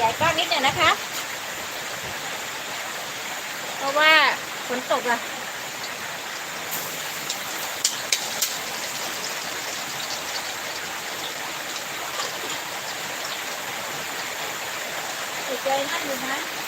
ยายก้อนนิดหนึ่งนะคะ เพราะว่าฝนตกอะติดใจนั่นอยู่นะ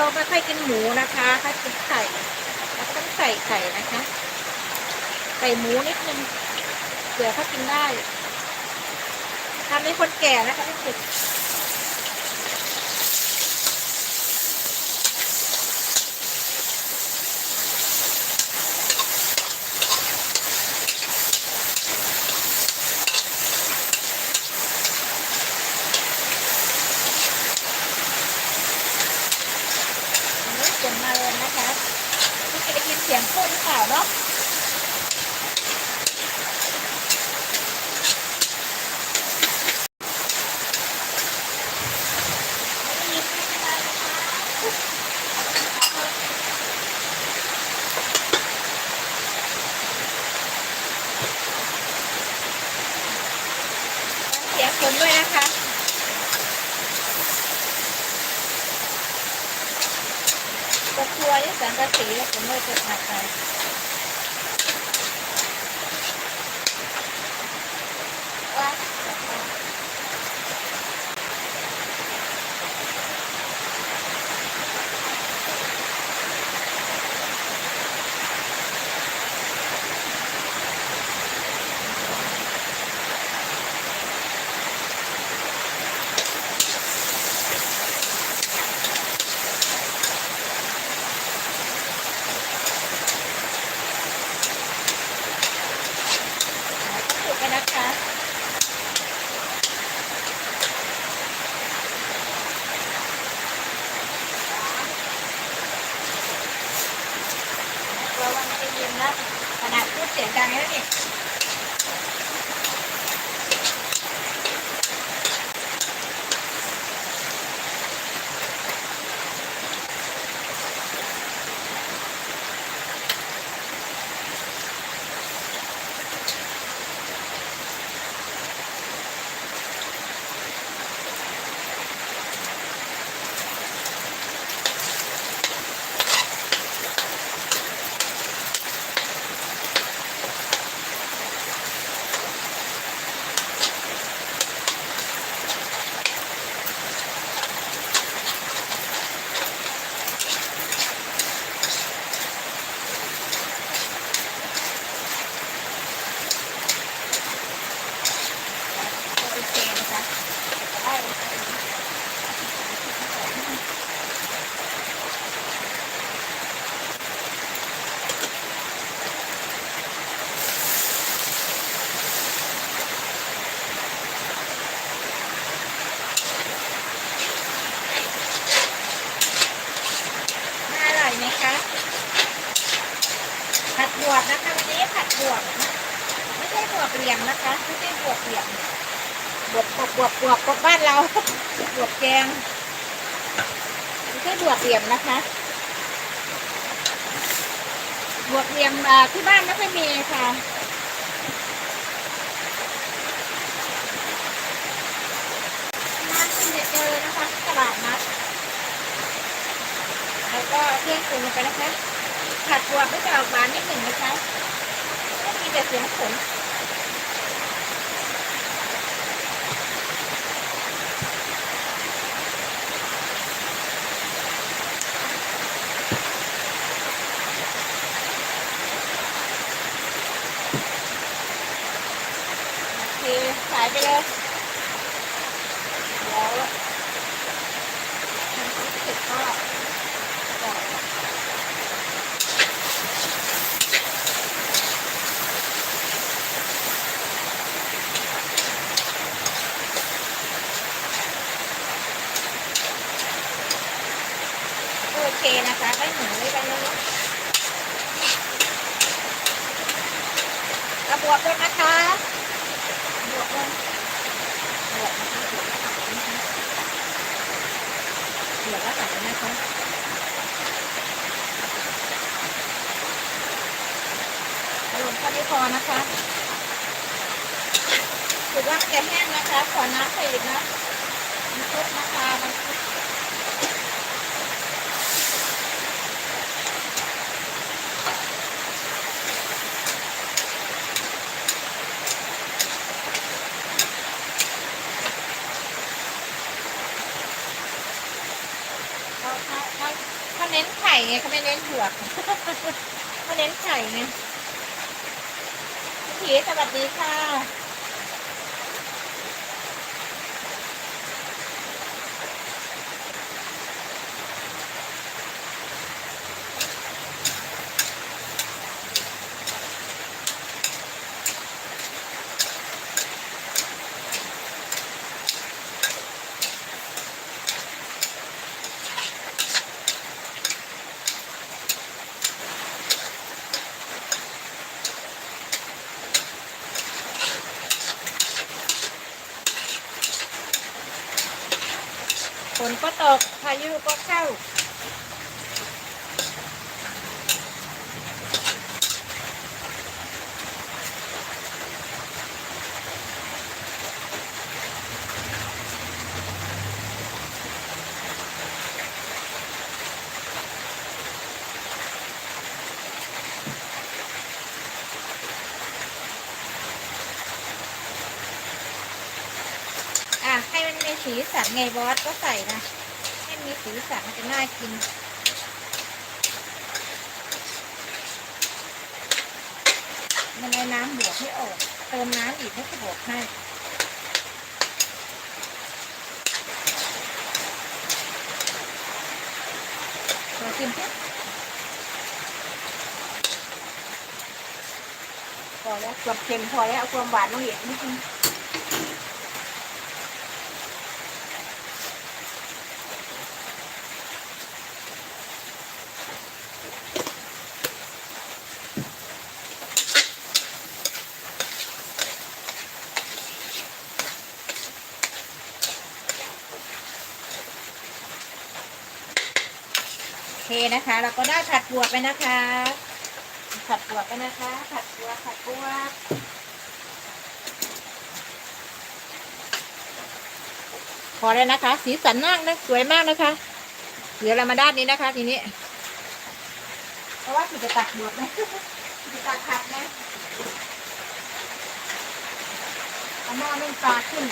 เนี่ยเขาไม่ค่อยกินหมูนะคะเขากินไข่แล้วก็ต้องใส่ไข่นะคะ ใส่หมูนิดนึงเผื่อเขากินได้ทำให้คนแก่นะคะไม่ติดอันนี้เสียงมาเลยนะคะนี่จะได้ยินเสียงพูดหรือเปล่าเนาะ เสียงฝนด้วยนะคะตะครัวยังสังกะสีแล้วผมเลยจะหักไปว้าย กันนะคะระวังจะเย็นนะขนาดพูดเสียงดังแล้วนี่ โอเคนะคะได้เลยค่ะน่าอร่อยไหมคะ ผัดบวบนะคะวันนี้ผัดบวบนะไม่ใช่บวบเหลี่ ยมนะคะไม่ใช่บวบเหลี่ยมบวบบวบบวบบวบบวบบ้านเราบวบแกงไม่ใช่บวบเหลี่ยมนะคะบวบเหลี่ยมอ่าที่บ้านไม่ค่อยมีค่ะน้ำคุณจะเจอนะคะตลาดนัดแล้วก็เครื่องปรุงลงไปนะคะผัดบวบก็จะออกหวานนิดหนึ่งนะคะไม่มีแต่เสียงฝน โอ เคขายไปเลยเดี๋ยวเสร็จก็โอเคนะคะได้หมูไว้ไปเลยกระบวกด้วยนะคะบวกเลยบวกนะคะบวกนะคะ ดือดแล้วใส่เลยนะคะอารมณ์แค่ นะคะถือว่ามันจะแห้งนะคะ ขอน้ำใส่อีกนะมันชุบนะคะมันชุบเขาเขาเขาเขาเน้นไข่ไงเขาไม่เน้นเผือกเขาเน้นไข่ไง เก๋สวัสดีค่ะ ฝนก็ตกพายุก็เข้า สีสันไงบอสก็ใส่นะให้มีสีสันมันจะน่ากินมันในน้ำบวกให้ออก เติมน้ำอีกให้บวกให้เรากินสิพอแล้วความเค็มพอแล้วความหวานลงอีกนิดนึง เคนะคะ เราก็ได้ผัดบวบไปนะคะ ผัดบวบไปนะคะ ผัดบวบผัดบวบพอแล้วนะคะ สีสันมากนะสวยมากนะคะเหลือเรามาด้านนี้นะคะ ทีนี้ เพราะว่าคือจะตักบวบนะจะตักผัดนะเอาหม้อนึ่งปลาขึ้น